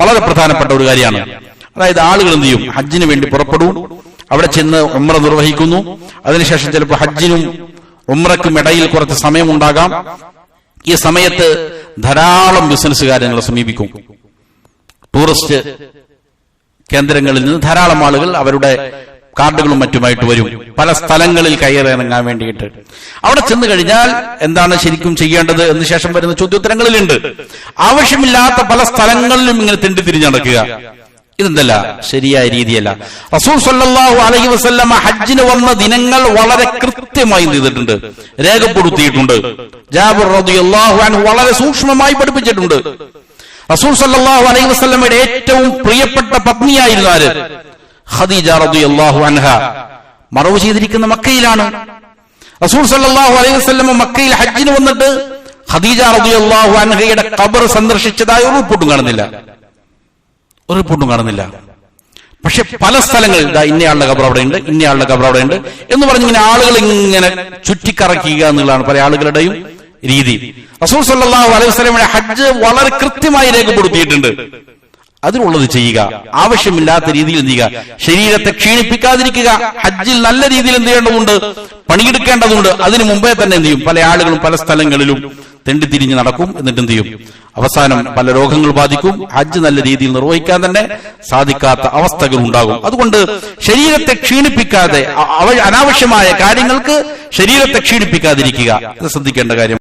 വളരെ പ്രധാനപ്പെട്ട ഒരു കാര്യമാണ്. അതായത് ആളുകൾ എന്ത് ചെയ്യും? ഹജ്ജിന് വേണ്ടി പുറപ്പെടും. അവിടെ ചെന്ന് ഉമ്ര നിർവഹിക്കുന്നു. അതിനുശേഷം ചിലപ്പോൾ ഹജ്ജിനും ഉമ്രക്കും ഇടയിൽ കുറച്ച് സമയമുണ്ടാകാം. ഈ സമയത്ത് ധാരാളം ബിസിനസ് കാര്യങ്ങളെ സമീപിക്കും. ടൂറിസ്റ്റ് കേന്ദ്രങ്ങളിൽ നിന്ന് ധാരാളം ആളുകൾ അവരുടെ കാർഡുകളും മറ്റുമായിട്ട് വരും. പല സ്ഥലങ്ങളിൽ കയറിറങ്ങാൻ വേണ്ടിയിട്ട്. അവിടെ ചെന്ന് കഴിഞ്ഞാൽ എന്താണ് ശരിക്കും ചെയ്യേണ്ടത് എന്ന് ശേഷം വരുന്ന ചോദ്യോത്തരങ്ങളിലുണ്ട്. ആവശ്യമില്ലാത്ത പല സ്ഥലങ്ങളിലും ഇങ്ങനെ തെണ്ടി തിരിഞ്ഞ് നടക്കുക. ഇതെന്തല്ല? ശരിയായ രീതിയല്ല. റസൂൽ സല്ലാഹു അലഹി വസല്ലമ ഹജ്ജിന് വന്ന ദിനങ്ങൾ വളരെ കൃത്യമായി ചെയ്തിട്ടുണ്ട്. രേഖപ്പെടുത്തിയിട്ടുണ്ട്. ജാബിർ റളിയല്ലാഹു അൻഹു വളരെ സൂക്ഷ്മമായി പഠിപ്പിച്ചിട്ടുണ്ട്. റസൂൽ സല്ലാഹു അലൈഹി വസല്ലമയുടെ ഏറ്റവും പ്രിയപ്പെട്ട പത്നിയായിരുന്നു ആര്? ഖദീജ റളിയല്ലാഹു അൻഹ. മറവ് ചെയ്തിരിക്കുന്ന മക്കയിലാണ്. റസൂൽ സല്ലല്ലാഹു അലൈഹി വസല്ലം മക്കയിൽ ഹജ്ജിന് വന്നിട്ട് ഖദീജ റളിയല്ലാഹു അൻഹയുടെ ഖബർ സന്ദർശിച്ചതായ ഒരു റിപ്പോർട്ടും കാണുന്നില്ല. ഒരു റിപ്പോർട്ടും കാണുന്നില്ല. പക്ഷെ പല സ്ഥലങ്ങളിൽ ഇതാ ഇന്നയാളുടെ ഖബർ അവിടെയുണ്ട് ഇന്നയാളുടെ ഖബർ അവിടെയുണ്ട് എന്ന് പറഞ്ഞ് ഇങ്ങനെ ആളുകൾ ഇങ്ങനെ ചുറ്റിക്കറക്കുക എന്നുള്ളതാണ് പല ആളുകളുടെയും രീതി. റസൂൽ സല്ലല്ലാഹു അലൈഹി വസല്ലമയുടെ ഹജ്ജ് വളരെ കൃത്യമായി രേഖപ്പെടുത്തിയിട്ടുണ്ട്. അതിനുള്ളത് ചെയ്യുക. ആവശ്യമില്ലാത്ത രീതിയിൽ എന്ത് ചെയ്യുക? ശരീരത്തെ ക്ഷീണിപ്പിക്കാതിരിക്കുക. ഹജ്ജിൽ നല്ല രീതിയിൽ എന്ത് ചെയ്യേണ്ടതുണ്ട്? പണിയെടുക്കേണ്ടതുണ്ട്. അതിനു മുമ്പേ തന്നെ എന്ത് ചെയ്യും? പല ആളുകളും പല സ്ഥലങ്ങളിലും തെണ്ടിത്തിരിഞ്ഞ് നടക്കും. എന്നിട്ട് എന്ത് ചെയ്യും? അവസാനം പല രോഗങ്ങൾ ബാധിക്കും. ഹജ്ജ് നല്ല രീതിയിൽ നിർവഹിക്കാൻ തന്നെ സാധിക്കാത്ത അവസ്ഥകൾ ഉണ്ടാകും. അതുകൊണ്ട് ശരീരത്തെ ക്ഷീണിപ്പിക്കാതെ അനാവശ്യമായ കാര്യങ്ങൾക്ക് ശരീരത്തെ ക്ഷീണിപ്പിക്കാതിരിക്കുക. ശ്രദ്ധിക്കേണ്ട കാര്യം